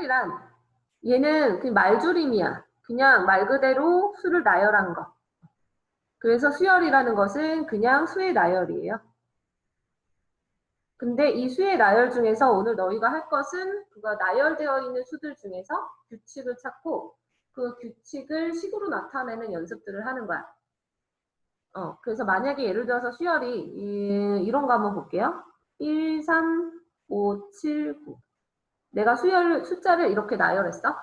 수열이란 얘는 그 말줄임이야. 그냥 말 그대로 수를 나열한 거. 그래서 수열이라는 것은 그냥 수의 나열이에요. 근데 이 수의 나열 중에서 오늘 너희가 할 것은 그가 나열되어 있는 수들 중에서 규칙을 찾고 그 규칙을 식으로 나타내는 연습들을 하는 거야. 어, 그래서 만약에 예를 들어서 수열이 이, 이런 거 한번 볼게요. 1, 3, 5, 7, 9. 내가 수열, 숫자를 이렇게 나열했어.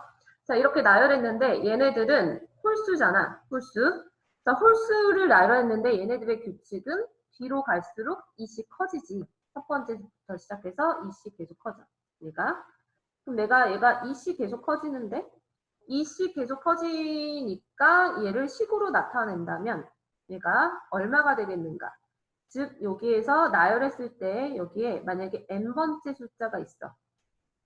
자, 이렇게 나열했는데 얘네들은 홀수잖아. 홀수. 자, 홀수를 나열했는데 얘네들의 규칙은 뒤로 갈수록 이씩 커지지. 첫 번째부터 시작해서 이씩 계속 커져. 얘가. 그럼 내가 얘가 이씩 계속 커지는데 이씩 계속 커지니까 얘를 식으로 나타낸다면 얘가 얼마가 되겠는가? 즉 여기에서 나열했을 때 여기에 만약에 n번째 숫자가 있어.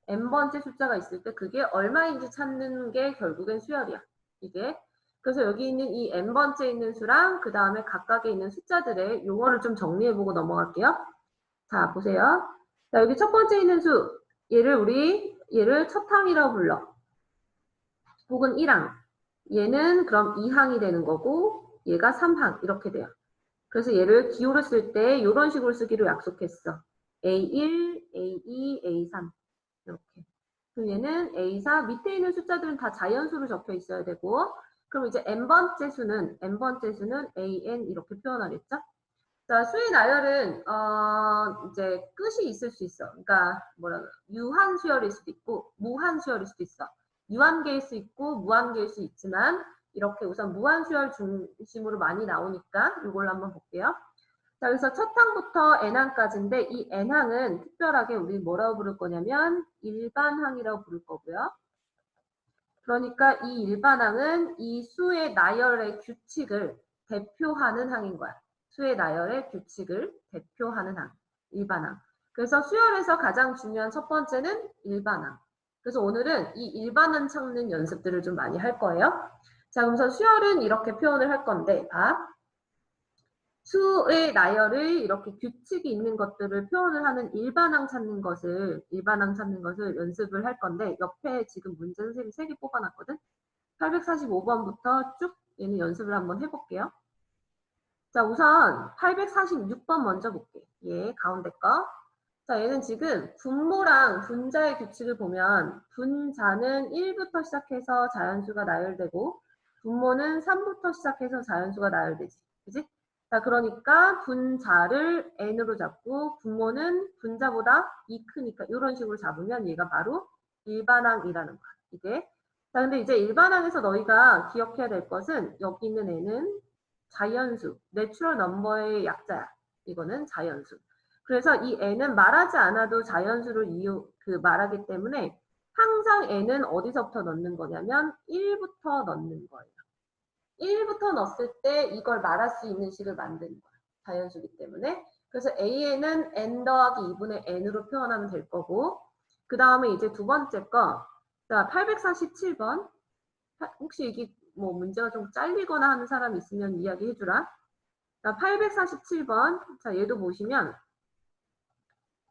N번째 숫자가 있을 때 그게 얼마인지 찾는 게 결국엔 수열이야. 이게. 그래서 여기 있는 이 n번째 있는 수랑 그 다음에 각각에 있는 숫자들의 용어를 좀 정리해보고 넘어갈게요. 자, 보세요. 자, 여기 첫 번째 있는 수. 얘를 우리, 얘를 첫 항이라고 불러. 혹은 1항. 얘는 그럼 2항이 되는 거고, 얘가 3항. 이렇게 돼요. 그래서 얘를 기호로 쓸때 이런 식으로 쓰기로 약속했어. A1, A2, A3. 이렇게. 그럼 얘는 A4, 밑에 있는 숫자들은 다 자연수로 적혀 있어야 되고, 그럼 이제 n번째 수는, n번째 수는 AN 이렇게 표현하겠죠? 자, 수의 나열은, 어, 이제 끝이 있을 수 있어. 그러니까, 뭐라, 유한 수열일 수도 있고, 무한 수열일 수도 있어. 유한계일 수 있고, 무한계일 수 있지만, 이렇게 우선 무한 수열 중심으로 많이 나오니까 이걸로 한번 볼게요. 자, 그래서 첫 항부터 n항까지인데 이 n항은 특별하게 우리 뭐라고 부를 거냐면 일반항이라고 부를 거고요. 그러니까 이 일반항은 이 수의 나열의 규칙을 대표하는 항인 거야. 수의 나열의 규칙을 대표하는 항, 일반항. 그래서 수열에서 가장 중요한 첫 번째는 일반항. 그래서 오늘은 이 일반항 찾는 연습들을 좀 많이 할 거예요. 자, 그래서 수열은 이렇게 표현을 할 건데, 봐. 수의 나열을 이렇게 규칙이 있는 것들을 표현을 하는 일반항 찾는 것을, 일반항 찾는 것을 연습을 할 건데, 옆에 지금 문제 선생님이 3개 뽑아놨거든? 845번부터 쭉 얘는 연습을 한번 해볼게요. 자, 우선 846번 먼저 볼게. 예, 가운데 거. 자, 얘는 지금 분모랑 분자의 규칙을 보면 분자는 1부터 시작해서 자연수가 나열되고 분모는 3부터 시작해서 자연수가 나열되지. 그지? 자, 그러니까 분자를 n으로 잡고 분모는 분자보다 2 크니까 이런 식으로 잡으면 얘가 바로 일반항이라는 거야. 이게. 자, 근데 이제 일반항에서 너희가 기억해야 될 것은 여기 있는 n은 자연수, 내추럴 넘버의 약자야. 이거는 자연수. 그래서 이 n은 말하지 않아도 자연수를 이유, 그 말하기 때문에 항상 n은 어디서부터 넣는 거냐면 1부터 넣는 거예요. 1부터 넣었을 때 이걸 말할 수 있는 식을 만드는 거야. 자연수기 때문에. 그래서 AN은 n 더하기 2분의 n으로 표현하면 될 거고 그 다음에 이제 두 번째 거 자, 847번 혹시 이게 뭐 문제가 좀 잘리거나 하는 사람 있으면 이야기해 주라. 자, 847번 자, 얘도 보시면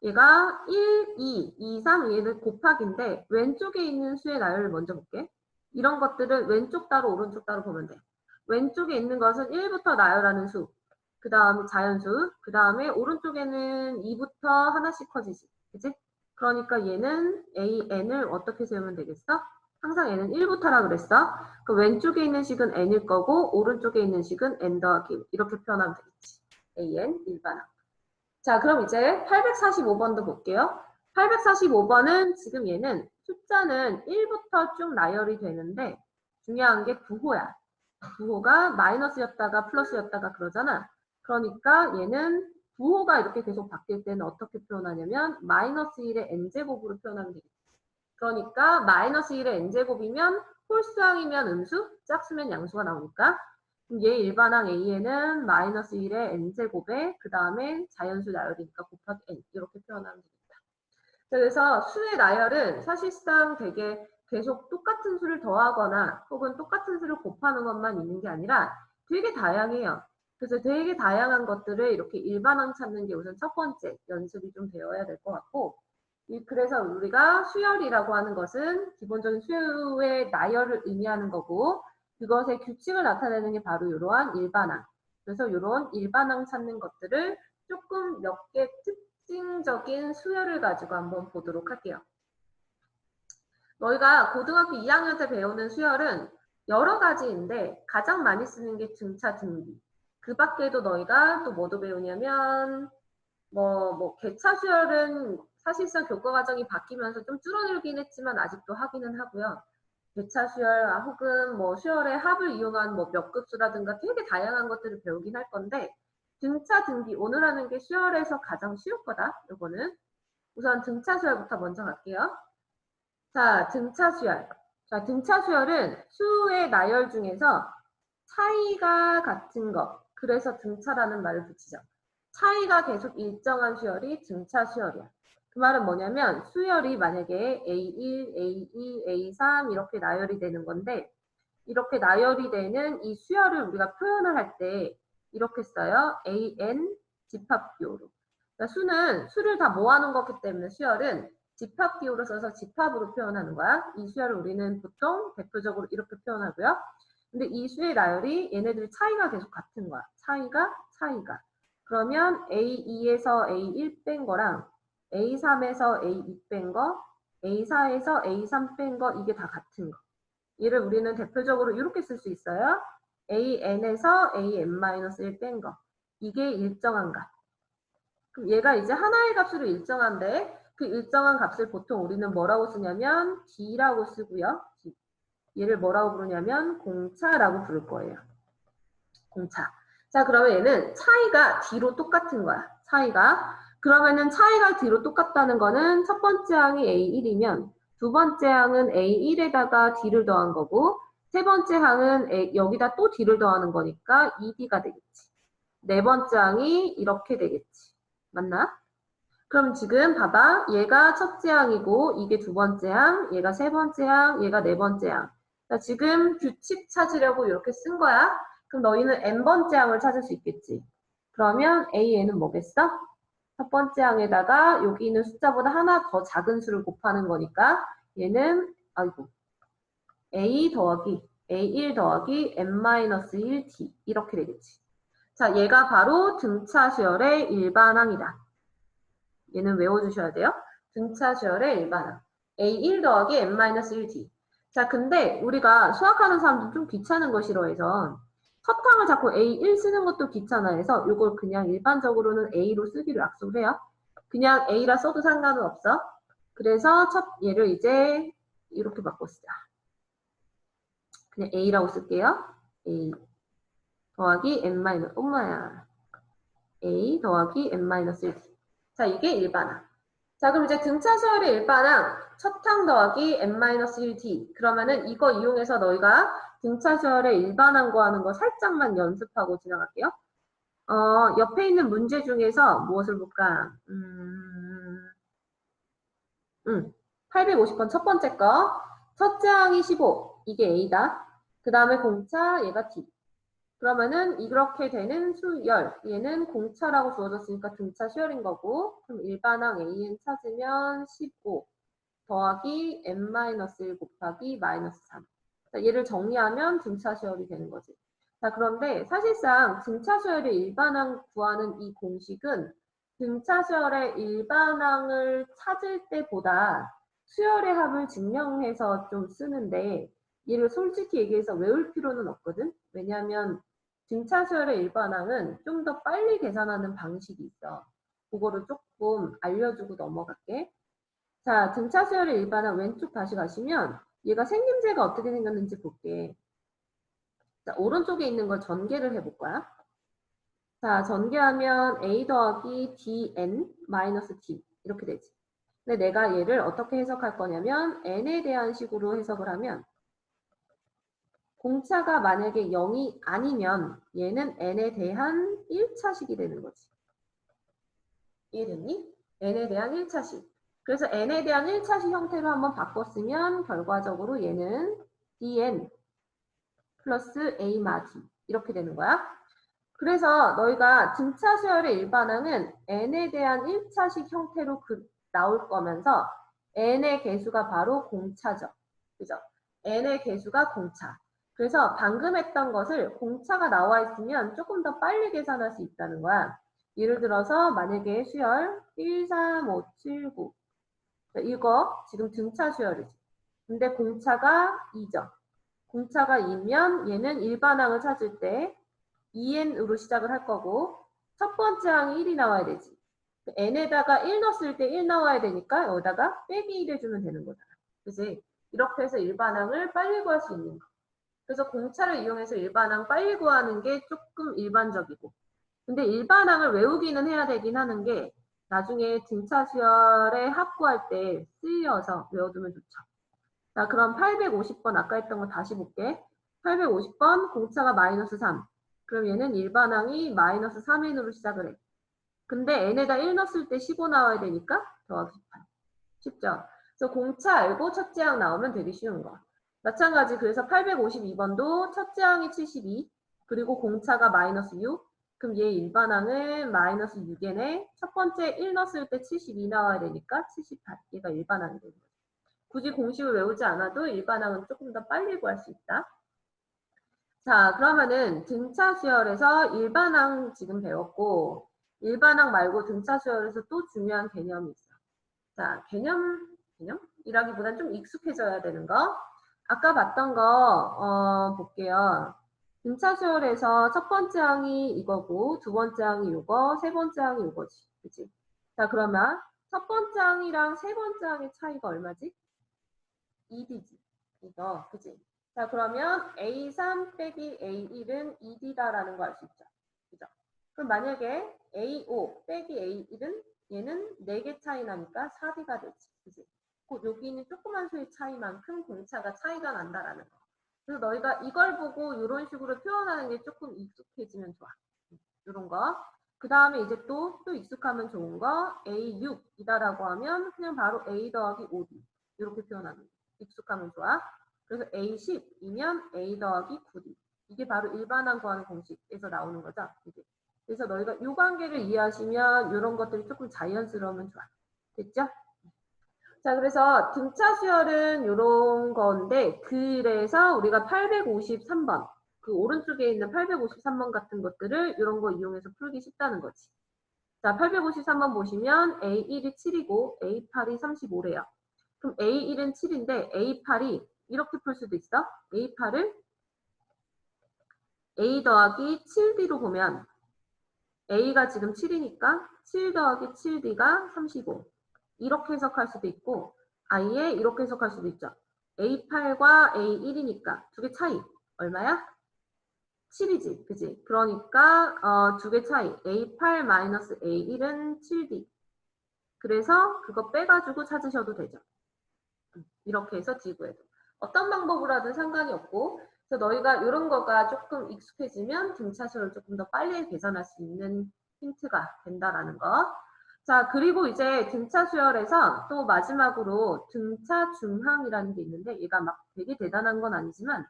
얘가 1, 2, 2, 3 얘는 곱하기인데 왼쪽에 있는 수의 나열을 먼저 볼게. 이런 것들을 왼쪽 따로 오른쪽 따로 보면 돼. 왼쪽에 있는 것은 1부터 나열하는 수, 그 다음에 자연수, 그 다음에 오른쪽에는 2부터 하나씩 커지지. 그치? 그러니까 얘는 AN을 어떻게 세우면 되겠어? 항상 얘는 1부터라 그랬어. 그 왼쪽에 있는 식은 n일 거고 오른쪽에 있는 식은 n 더하기 이렇게 표현하면 되겠지. AN 일반항. 자, 그럼 이제 845번도 볼게요. 845번은 지금 얘는 숫자는 1부터 쭉 나열이 되는데 중요한 게 부호야. 부호가 마이너스였다가 플러스였다가 그러잖아. 그러니까 얘는 부호가 이렇게 계속 바뀔 때는 어떻게 표현하냐면 마이너스 1의 n제곱으로 표현하면 되겠지. 그러니까 마이너스 1의 n제곱이면 홀수항이면 음수, 짝수면 양수가 나오니까 얘 일반항 A에는 마이너스 1의 n제곱에 그 다음에 자연수 나열이니까 곱하기 n 이렇게 표현하면 되겠다. 그래서 수의 나열은 사실상 되게 계속 똑같은 수를 더하거나 혹은 똑같은 수를 곱하는 것만 있는 게 아니라 되게 다양해요. 그래서 되게 다양한 것들을 이렇게 일반항 찾는 게 우선 첫 번째 연습이 좀 되어야 될 것 같고 이- 그래서 우리가 수열이라고 하는 것은 기본적인 수요의 나열을 의미하는 거고 그것의 규칙을 나타내는 게 바로 이러한 일반항. 그래서 이런 일반항 찾는 것들을 조금 몇 개 특징적인 수열을 가지고 한번 보도록 할게요. 너희가 고등학교 2학년 때 배우는 수열은 여러 가지인데 가장 많이 쓰는 게 등차 등비. 그 밖에도 너희가 또 뭐도 배우냐면 뭐, 뭐, 개차 수열은 사실상 교과 과정이 바뀌면서 좀 줄어들긴 했지만 아직도 하기는 하고요. 개차 수열 아, 혹은 뭐 수열의 합을 이용한 뭐 몇 급수라든가 되게 다양한 것들을 배우긴 할 건데 등차 등비 오늘 하는 게 수열에서 가장 쉬울 거다. 요거는 우선 등차 수열부터 먼저 갈게요. 자, 등차 수열. 자, 등차 수열은 수의 나열 중에서 차이가 같은 것. 그래서 등차라는 말을 붙이죠. 차이가 계속 일정한 수열이 등차 수열이야. 그 말은 뭐냐면 수열이 만약에 A1, A2, A3 이렇게 나열이 되는 건데 이렇게 나열이 되는 이 수열을 우리가 표현을 할 때 이렇게 써요. AN 집합 기호로. 그러니까 수는 수를 다 모아놓은 거기 때문에 수열은 집합 기호로 써서 집합으로 표현하는 거야. 이 수열을 우리는 보통 대표적으로 이렇게 표현하고요. 근데 이 수의 나열이 얘네들 차이가 계속 같은 거야. 차이가 차이가. 그러면 A2에서 A1 뺀 거랑 A3에서 A2 뺀 거, A4에서 A3 뺀 거 이게 다 같은 거. 얘를 우리는 대표적으로 이렇게 쓸 수 있어요. AN에서 AN-1 뺀 거. 이게 일정한 값. 그럼 얘가 이제 하나의 값으로 일정한데 그 일정한 값을 보통 우리는 뭐라고 쓰냐면 D라고 쓰고요. 얘를 뭐라고 부르냐면 공차라고 부를 거예요. 공차. 자, 그러면 얘는 차이가 D로 똑같은 거야. 차이가. 그러면은 차이가 D로 똑같다는 거는 첫 번째 항이 A1이면 두 번째 항은 A1에다가 D를 더한 거고 세 번째 항은 A- 여기다 또 D를 더하는 거니까 2D가 되겠지. 네 번째 항이 이렇게 되겠지. 맞나? 그럼 지금 봐봐. 얘가 첫째 항이고 이게 두 번째 항, 얘가 세 번째 항, 얘가 네 번째 항. 자, 지금 규칙 찾으려고 이렇게 쓴 거야. 그럼 너희는 n번째 항을 찾을 수 있겠지. 그러면 AN은 뭐겠어? 첫 번째 항에다가 여기 있는 숫자보다 하나 더 작은 수를 곱하는 거니까 얘는 아이고 A 더하기 A1 더하기 n-1t 이렇게 되겠지. 자, 얘가 바로 등차 수열의 일반항이다. 얘는 외워주셔야 돼요. 등차 수열의 일반항. A1 더하기 n-1t. 자, 근데 우리가 수학하는 사람들 좀 귀찮은 거 싫어해서 첫 항을 자꾸 A1 쓰는 것도 귀찮아해서 이걸 그냥 일반적으로는 A로 쓰기로 약속을 해요. 그냥 A라 써도 상관은 없어. 그래서 첫 얘를 이제 이렇게 바꿔 쓰자. 그냥 A라고 쓸게요. A 더하기 n 마이너스 엄마야. A 더하기 n-1t. 자, 이게 일반항. 자, 그럼 이제 등차 수열의 일반항 첫 항 더하기 n-1t. 그러면은 이거 이용해서 너희가 등차 수열의 일반항 구하는 거 살짝만 연습하고 지나갈게요. 어, 옆에 있는 문제 중에서 무엇을 볼까? 음, 음, 850번 첫 번째 거. 첫째 항이 15. 이게 A다. 그 다음에 공차, 얘가 D. 그러면은 이렇게 되는 수열, 얘는 공차라고 주어졌으니까 등차 수열인 거고, 그럼 일반항 AN 찾으면 15 더하기 n-1 곱하기 마이너스 3. 자, 얘를 정리하면 등차 수열이 되는 거지. 자, 그런데 사실상 등차 수열의 일반항 구하는 이 공식은 등차 수열의 일반항을 찾을 때보다 수열의 합을 증명해서 좀 쓰는데 얘를 솔직히 얘기해서 외울 필요는 없거든. 왜냐하면 등차 수열의 일반항은 좀 더 빨리 계산하는 방식이 있어. 그거를 조금 알려주고 넘어갈게. 자, 등차 수열의 일반항 왼쪽 다시 가시면 얘가 생김새가 어떻게 생겼는지 볼게. 자, 오른쪽에 있는 걸 전개를 해볼 거야. 자, 전개하면 a 더하기 dn 마이너스 t 이렇게 되지. 근데 내가 얘를 어떻게 해석할 거냐면 n에 대한 식으로 해석을 하면 공차가 만약에 0이 아니면 얘는 n에 대한 1차식이 되는 거지. 이해됐니? n에 대한 1차식. 그래서 n에 대한 1차식 형태로 한번 바꿨으면 결과적으로 얘는 dn 플러스 a 마 d 이렇게 되는 거야. 그래서 너희가 등차 수열의 일반항은 n에 대한 1차식 형태로 그, 나올 거면서 n의 개수가 바로 공차죠. 그죠? n의 개수가 공차. 그래서 방금 했던 것을 공차가 나와 있으면 조금 더 빨리 계산할 수 있다는 거야. 예를 들어서 만약에 수열 1, 3, 5, 7, 9 이거 지금 등차 수열이지. 근데 공차가 2죠. 공차가 2면 얘는 일반항을 찾을 때 2n으로 시작을 할 거고 첫 번째 항이 1이 나와야 되지. n에다가 1 넣었을 때 1 나와야 되니까 여기다가 빼기 1 해주면 되는 거잖아. 그지? 이렇게 해서 일반항을 빨리 구할 수 있는 거. 그래서 공차를 이용해서 일반항 빨리 구하는 게 조금 일반적이고. 근데 일반항을 외우기는 해야 되긴 하는 게 나중에 등차 수열에 합구할 때 쓰여서 외워두면 좋죠. 자, 그럼 850번 아까 했던 거 다시 볼게. 850번 공차가 마이너스 3. 그럼 얘는 일반항이 마이너스 3n으로 시작을 해. 근데 n에다 1 넣었을 때 15 나와야 되니까 더하기 18. 쉽죠? 그래서 공차 알고 첫째 항 나오면 되게 쉬운 거. 마찬가지 그래서 852번도 첫째 항이 72 그리고 공차가 마이너스 6 그럼 얘 일반항은 마이너스 6n에 첫 번째 1 넣었을 때 72 나와야 되니까 78 얘가 일반항이 되는 거죠. 굳이 공식을 외우지 않아도 일반항은 조금 더 빨리 구할 수 있다. 자 그러면은 등차 수열에서 일반항 지금 배웠고 일반항 말고 등차 수열에서 또 중요한 개념이 있어. 자 개념 개념이라기보단 좀 익숙해져야 되는 거. 아까 봤던 거 어, 볼게요. 등차 수열에서 첫 번째 항이 이거고 두 번째 항이 이거, 세 번째 항이 이거지. 그치? 자 그러면 첫 번째 항이랑 세 번째 항의 차이가 얼마지? 2D지. 이거 그치? 자 그러면 A3 빼기 A1은 2D다라는 거 알 수 있죠. 그죠? 그럼 만약에 A5 빼기 A1은 얘는 4개 차이 나니까 4D가 되지. 그치? 곧 여기 있는 조그만 수의 차이만큼 공차가 차이가 난다라는 거. 그래서 너희가 이걸 보고 이런 식으로 표현하는 게 조금 익숙해지면 좋아. 이런 거. 그 다음에 이제 또, 또 익숙하면 좋은 거, A6이다라고 하면 그냥 바로 A 더하기 5D. 이렇게 표현하는 거. 익숙하면 좋아. 그래서 A10이면 A 더하기 9D. 이게 바로 일반항 구하는 공식에서 나오는 거죠. 이게. 그래서 너희가 이 관계를 이해하시면 이런 것들이 조금 자연스러우면 좋아. 됐죠? 자, 그래서 등차 수열은 이런 건데, 그래서 우리가 853번, 그 오른쪽에 있는 853번 같은 것들을 이런 거 이용해서 풀기 쉽다는 거지. 자, 853번 보시면 A1이 7이고 A8이 35래요. 그럼 A1은 7인데 A8이 이렇게 풀 수도 있어. A8을 A 더하기 7D로 보면 A가 지금 7이니까 7 더하기 7D가 35. 이렇게 해석할 수도 있고 아예 이렇게 해석할 수도 있죠. A8과 A1이니까 두 개 차이 얼마야? 7이지, 그지? 그러니까 어, 두 개 차이 A8-A1은 7D. 그래서 그거 빼가지고 찾으셔도 되죠. 이렇게 해서 지구에도 어떤 방법으로 하든 상관이 없고 그래서 너희가 이런 거가 조금 익숙해지면 등차수를 조금 더 빨리 계산할 수 있는 힌트가 된다라는 거. 자, 그리고 이제 등차 수열에서 또 마지막으로 등차 중항이라는 게 있는데 얘가 막 되게 대단한 건 아니지만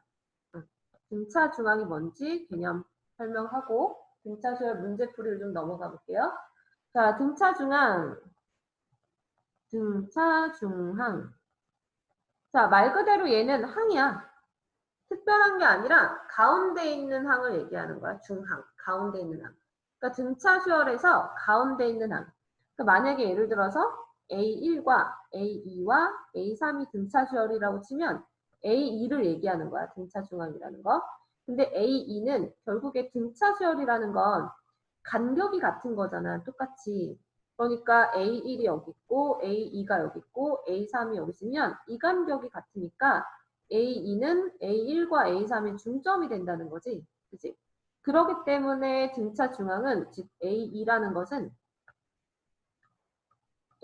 등차 중항이 뭔지 개념 설명하고 등차 수열 문제풀이를 좀 넘어가 볼게요. 자, 등차 중항. 등차 중항. 자, 말 그대로 얘는 항이야. 특별한 게 아니라 가운데 있는 항을 얘기하는 거야. 중항. 가운데 있는 항. 그러니까 등차 수열에서 가운데 있는 항. 그러니까 만약에 예를 들어서 A1과 A2와 A3이 등차 수열이라고 치면 A2를 얘기하는 거야. 등차 중앙이라는 거. 근데 A2는 결국에 등차 수열이라는 건 간격이 같은 거잖아. 똑같이. 그러니까 A1이 여기 있고 A2가 여기 있고 A3이 여기 있으면 이 간격이 같으니까 A2는 A1과 A3의 중점이 된다는 거지. 그지? 그렇기 때문에 등차 중앙은 즉 A2라는 것은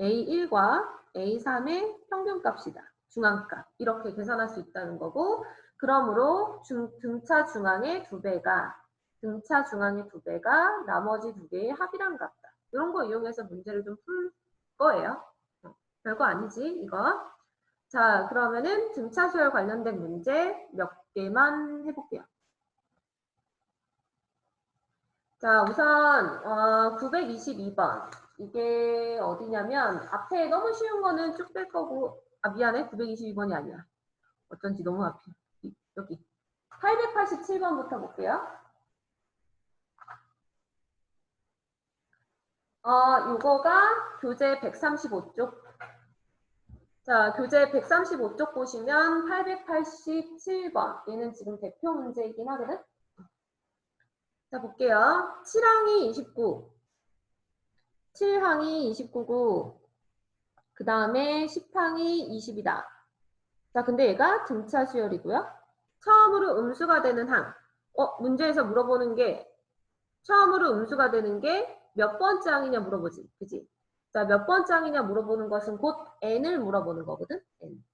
A1과 A3의 평균값이다. 중앙값. 이렇게 계산할 수 있다는 거고 그러므로 중, 등차 중앙의 두 배가 등차 중앙의 두 배가 나머지 두 개의 합이랑 같다. 이런 거 이용해서 문제를 좀 풀 거예요. 어, 별거 아니지 이거. 자 그러면은 등차 수열 관련된 문제 몇 개만 해볼게요. 자 우선 어, 922번 이게 어디냐면 앞에 너무 쉬운 거는 쭉 뺄 거고 아 미안해 922번이 아니야. 어쩐지 너무 앞에 이- 여기 887번부터 볼게요. 어, 요거가 교재 135쪽. 자, 교재 135쪽 보시면 887번. 얘는 지금 대표 문제이긴 하거든. 자, 볼게요. 7항이 29. 7항이 29고, 그 다음에 10항이 20이다. 자, 근데 얘가 등차 수열이고요. 처음으로 음수가 되는 항. 어, 문제에서 물어보는 게, 처음으로 음수가 되는 게 몇 번째 항이냐 물어보지. 그지? 자, 몇 번째 항이냐 물어보는 것은 곧 n을 물어보는 거거든. n.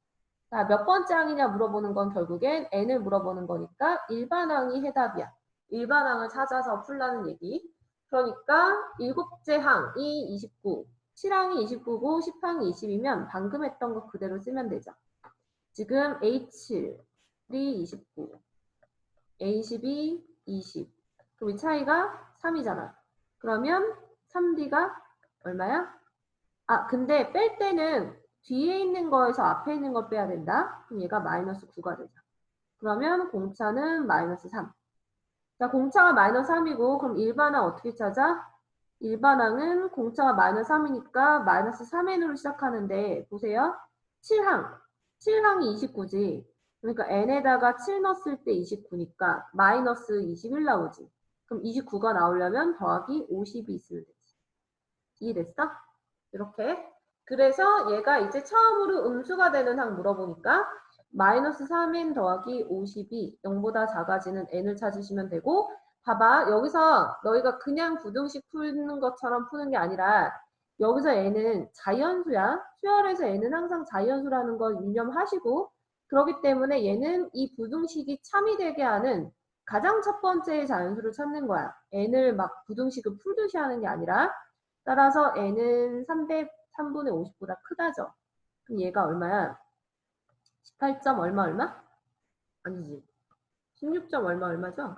자, 몇 번째 항이냐 물어보는 건 결국엔 n을 물어보는 거니까 일반항이 해답이야. 일반항을 찾아서 풀라는 얘기. 그러니까 일곱째 항이 29, 7항이 29고 10항이 20이면 방금 했던 거 그대로 쓰면 되죠. 지금 A7이 29, A12, 20. 그럼 이 차이가 3이잖아. 그러면 3D가 얼마야? 아, 근데 뺄 때는 뒤에 있는 거에서 앞에 있는 걸 빼야 된다. 그럼 얘가 마이너스 9가 되죠. 그러면 공차는 마이너스 3. 자, 공차가 마이너스 3이고, 그럼 일반항 어떻게 찾아? 일반항은 공차가 마이너스 3이니까 마이너스 3n으로 시작하는데, 보세요. 7항. 7항이 29지. 그러니까 n에다가 7 넣었을 때 29니까 마이너스 21 나오지. 그럼 29가 나오려면 더하기 50이 있으면 되지. 이해됐어? 이렇게. 그래서 얘가 이제 처음으로 음수가 되는 항 물어보니까 마이너스 3n 더하기 50이 0보다 작아지는 n을 찾으시면 되고 봐봐 여기서 너희가 그냥 부등식 푸는 것처럼 푸는 게 아니라 여기서 n은 자연수야. 수열에서 n은 항상 자연수라는 걸 유념하시고 그렇기 때문에 얘는 이 부등식이 참이 되게 하는 가장 첫 번째 자연수를 찾는 거야. n을 막 부등식을 풀듯이 하는 게 아니라 따라서 n은 300, 3분의 50보다 크다죠. 그럼 얘가 얼마야? 18점 얼마 얼마? 아니지. 16점 얼마 얼마죠?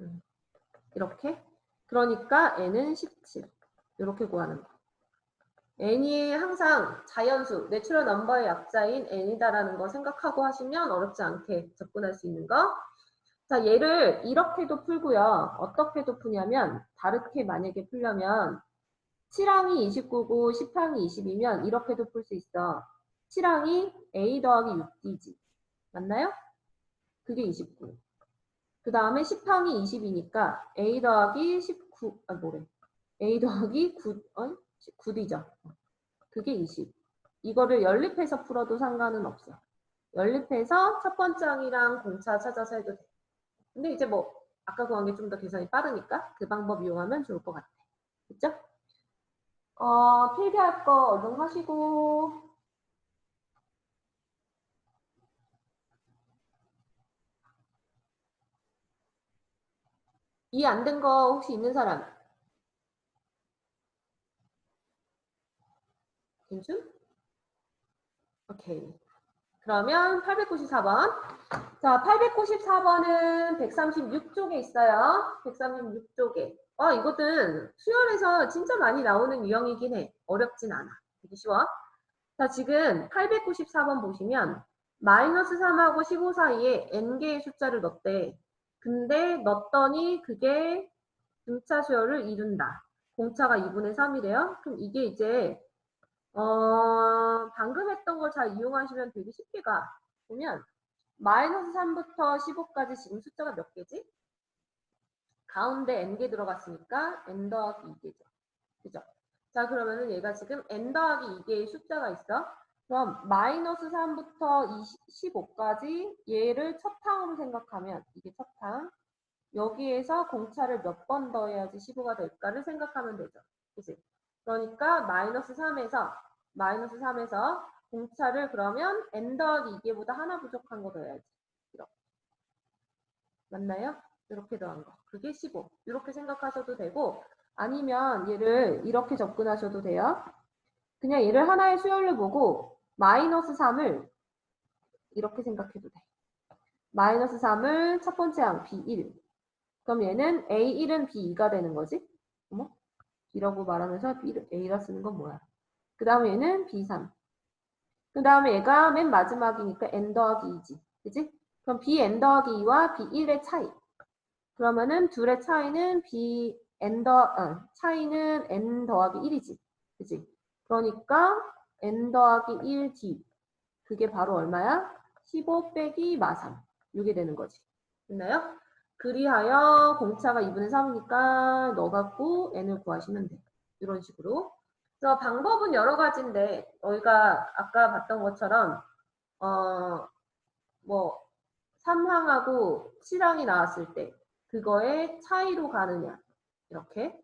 음, 이렇게. 그러니까 n은 17. 이렇게 구하는 거. n이 항상 자연수, 내추럴 넘버의 약자인 n이다라는 거 생각하고 하시면 어렵지 않게 접근할 수 있는 거. 자, 얘를 이렇게도 풀고요. 어떻게도 푸냐면 다르게 만약에 풀려면 7항이 29고 10항이 20이면 이렇게도 풀 수 있어. 7항이 A 더하기 6D지. 맞나요? 그게 29. 그 다음에 10항이 20이니까 A 더하기 19, 아, 뭐래. A 더하기 9, 어? 9D죠. 그게 20. 이거를 연립해서 풀어도 상관은 없어. 연립해서 첫 번째 항이랑 공차 찾아서 해도 돼. 근데 이제 뭐, 아까 구한 게 좀 더 계산이 빠르니까 그 방법 이용하면 좋을 것 같아. 그쵸? 어, 필기할 거 얼른 하시고, 이해 안 된 거 혹시 있는 사람? 괜찮? 오케이. 그러면 894번. 자, 894번은 136쪽에 있어요. 136쪽에. 아, 이것은 수열에서 진짜 많이 나오는 유형이긴 해. 어렵진 않아. 되게 쉬워. 자, 지금 894번 보시면 마이너스 3하고 15 사이에 n개의 숫자를 넣었대. 근데 넣었더니 그게 등차 수열을 이룬다. 공차가 2분의 3이래요. 그럼 이게 이제 어, 방금 했던 걸 잘 이용하시면 되게 쉽게 가. 보면 마이너스 3부터 15까지 지금 숫자가 몇 개지? 가운데 n개 들어갔으니까 n 더하기 2개죠. 그죠? 자 그러면은 얘가 지금 n 더하기 2개의 숫자가 있어. 그럼 마이너스 3부터 15까지 얘를 첫 항으로 생각하면 이게 첫 항. 여기에서 공차를 몇 번 더해야지 15가 될까를 생각하면 되죠. 그치? 그러니까 마이너스 3에서 마이너스 3에서 공차를 그러면 더하기 2개보다 하나 부족한 거 더해야지. 이렇게. 맞나요? 이렇게 더한 거. 그게 15. 이렇게 생각하셔도 되고 아니면 얘를 이렇게 접근하셔도 돼요. 그냥 얘를 하나의 수열로 보고 마이너스 3을 이렇게 생각해도 돼. 마이너스 3을 첫 번째 항 B1. 그럼 얘는 A1은 B2가 되는 거지? 어머? B라고 말하면서 B를 A라 쓰는 건 뭐야? 그 다음에 얘는 B3. 그 다음에 얘가 맨 마지막이니까 N 더하기 2지. 그지? 그럼 B N 더하기 2와 B 1의 차이. 그러면은 둘의 차이는 B N 더, 어, 차이는 N 더하기 1이지. 그지? 그러니까 N 더하기 1D. 그게 바로 얼마야? 15 빼기 마3. 이게 되는 거지. 됐나요? 그리하여 공차가 2분의 3이니까 넣어 갖고 n을 구하시면 돼. 이런 식으로. 그래서 방법은 여러 가지인데 저희가 아까 봤던 것처럼 어 뭐 3항하고 7항이 나왔을 때 그거의 차이로 가느냐 이렇게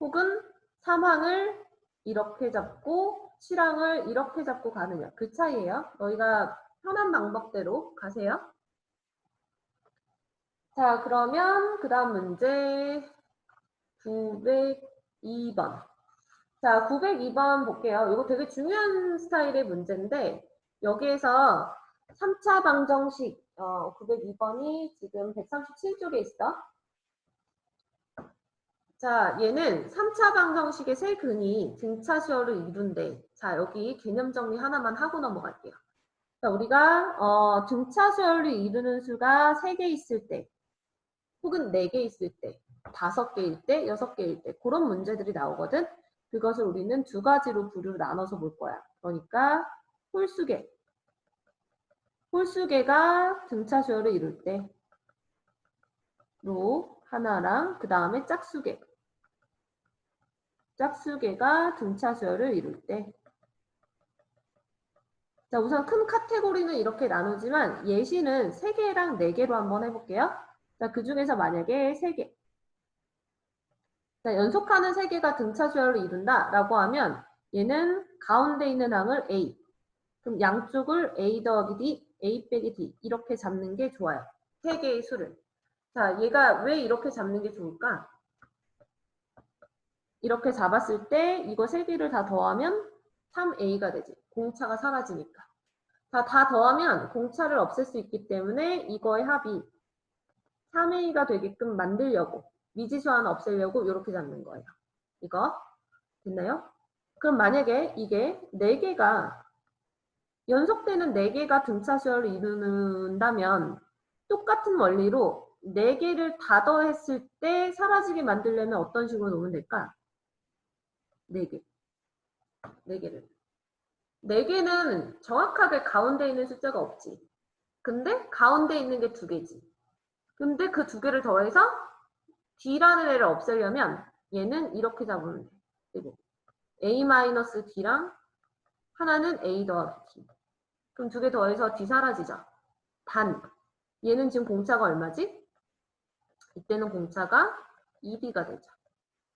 혹은 3항을 이렇게 잡고 7항을 이렇게 잡고 가느냐 그 차이예요. 너희가 편한 방법대로 가세요. 자, 그러면 그 다음 문제 902번. 자, 902번 볼게요. 이거 되게 중요한 스타일의 문제인데 여기에서 3차 방정식 어, 902번이 지금 137쪽에 있어. 자, 얘는 3차 방정식의 세 근이 등차수열을 이룬대. 자, 여기 개념 정리 하나만 하고 넘어갈게요. 자, 우리가 어, 등차수열을 이루는 수가 3개 있을 때 혹은 4개 있을 때, 5개일 때, 6개일 때 그런 문제들이 나오거든. 그것을 우리는 두 가지로 부류로 나눠서 볼 거야. 그러니까 홀수계. 홀수계가 등차 수열을 이룰 때로 하나랑 그 다음에 짝수계. 짝수계가 등차 수열을 이룰 때. 자, 우선 큰 카테고리는 이렇게 나누지만 예시는 3개랑 4개로 한번 해볼게요. 자, 그 중에서 만약에 3개. 자, 연속하는 3개가 등차 수열을 이룬다 라고 하면 얘는 가운데 있는 항을 A. 그럼 양쪽을 A 더하기 D, A 빼기 D 이렇게 잡는 게 좋아요. 3개의 수를. 자, 얘가 왜 이렇게 잡는 게 좋을까? 이렇게 잡았을 때 이거 3개를 다 더하면 3A가 되지. 공차가 사라지니까. 자, 다 더하면 공차를 없앨 수 있기 때문에 이거의 합이 3A가 되게끔 만들려고 미지수 하나 없애려고 이렇게 잡는 거예요. 이거 됐나요? 그럼 만약에 이게 4개가 연속되는 4개가 등차 수열을 이루는다면 똑같은 원리로 4개를 다 더했을 때 사라지게 만들려면 어떤 식으로 놓으면 될까? 4개. 4개를. 4개는 정확하게 가운데 있는 숫자가 없지. 근데 가운데 있는 게 2개지. 근데 그두 개를 더해서 D라는 애를 없애려면 얘는 이렇게 잡으면 돼. 그리고 A-D랑 하나는 A 더하기 D. 그럼 두 개 더해서 D 사라지죠. 단, 얘는 지금 공차가 얼마지? 이때는 공차가 2D가 되죠.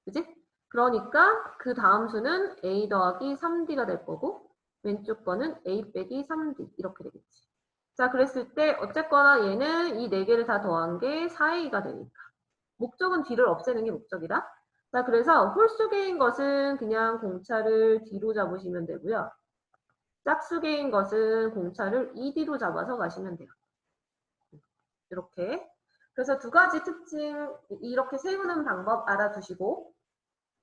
그지? 그러니까 그 다음 수는 A 더하기 3D가 될 거고 왼쪽 거는 A 빼기 3D 이렇게 되겠지. 자, 그랬을 때 어쨌거나 얘는 이 네 개를 다 더한 게 4a가 되니까. 목적은 d를 없애는 게 목적이다. 자, 그래서 홀수계인 것은 그냥 공차를 d로 잡으시면 되고요. 짝수계인 것은 공차를 2d로 잡아서 가시면 돼요. 이렇게. 그래서 두 가지 특징, 이렇게 세우는 방법 알아두시고,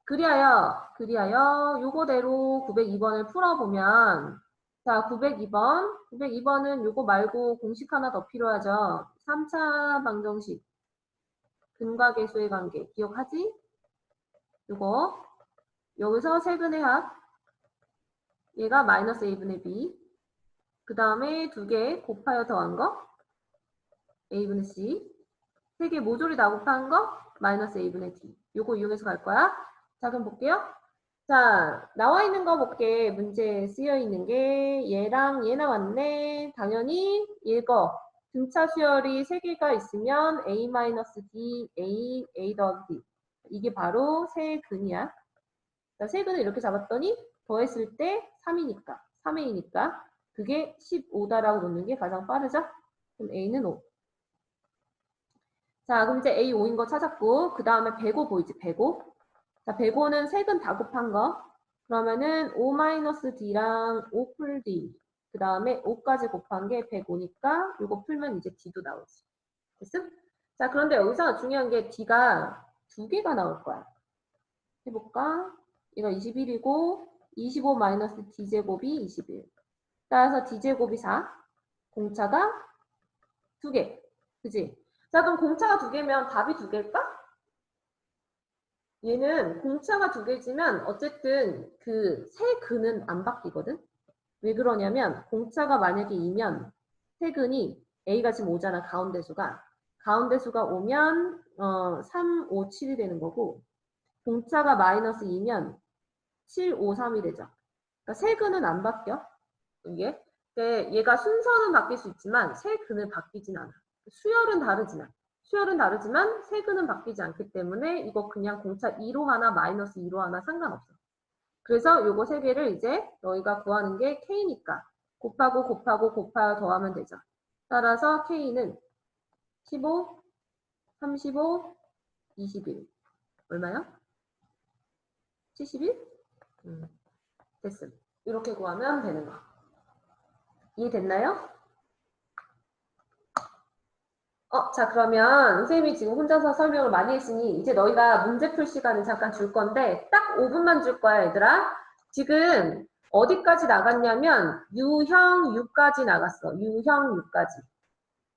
그리하여, 그리하여 요거대로 902번을 풀어보면, 자, 902번. 902번은 요거 말고 공식 하나 더 필요하죠. 3차 방정식. 근과 계수의 관계. 기억하지? 요거. 여기서 세근의 합. 얘가 마이너스 a분의 b. 그 다음에 두 개 곱하여 더한 거. a분의 c. 세 개 모조리 다 곱한 거. 마이너스 a분의 d. 요거 이용해서 갈 거야. 자, 그럼 볼게요. 자, 나와 있는 거 볼게. 문제에 쓰여 있는 게 얘랑 얘 나왔네. 당연히 이거 등차 수열이 3개가 있으면 A-D, A, A D. 이게 바로 세 근이야. 자, 세 근을 이렇게 잡았더니 더했을 때 3이니까, 3A니까 그게 15다라고 놓는 게 가장 빠르죠? 그럼 A는 5. 자, 그럼 이제 A 5인 거 찾았고 그 다음에 105 보이지? 105. 자, 105는 색은 다 곱한 거. 그러면은 5-D랑 5풀 D. 그 다음에 5까지 곱한 게 105니까 이거 풀면 이제 D도 나오지. 됐음? 자, 그런데 여기서 중요한 게 D가 두 개가 나올 거야. 해볼까? 얘가 21이고 25 마이너스 d제곱이 21. 따라서 d제곱이 4. 공차가 2개. 그지? 자, 그럼 공차가 2개면 답이 2개일까? 얘는 공차가 2개지만 어쨌든 그 세 근은 안 바뀌거든? 왜 그러냐면 공차가 만약에 2면 세 근이 A가 지금 5잖아, 가운데 수가. 가운데 수가 오면 어, 3, 5, 7이 되는 거고 공차가 마이너스 2면 7, 5, 3이 되죠. 그러니까 세 근은 안 바뀌어. 이게. 근데 얘가 순서는 바뀔 수 있지만 세 근은 바뀌진 않아. 수열은 다르지만. 수열은 다르지만 세근은 바뀌지 않기 때문에 이거 그냥 공차 2로 하나 마이너스 2로 하나 상관없어. 그래서 요거 세 개를 이제 너희가 구하는 게 K니까 곱하고 곱하고 곱하여 더하면 되죠. 따라서 K는 15, 35, 21. 얼마요? 71? 음, 됐음. 이렇게 구하면 되는 거. 이해됐나요? 어, 자, 그러면 선생님이 지금 혼자서 설명을 많이 했으니 이제 너희가 문제 풀 시간을 잠깐 줄 건데 딱 5분만 줄 거야, 얘들아. 지금 어디까지 나갔냐면 유형 6까지 나갔어. 유형 6까지.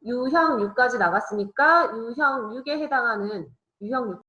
유형 6까지 나갔으니까 유형 6에 해당하는 유형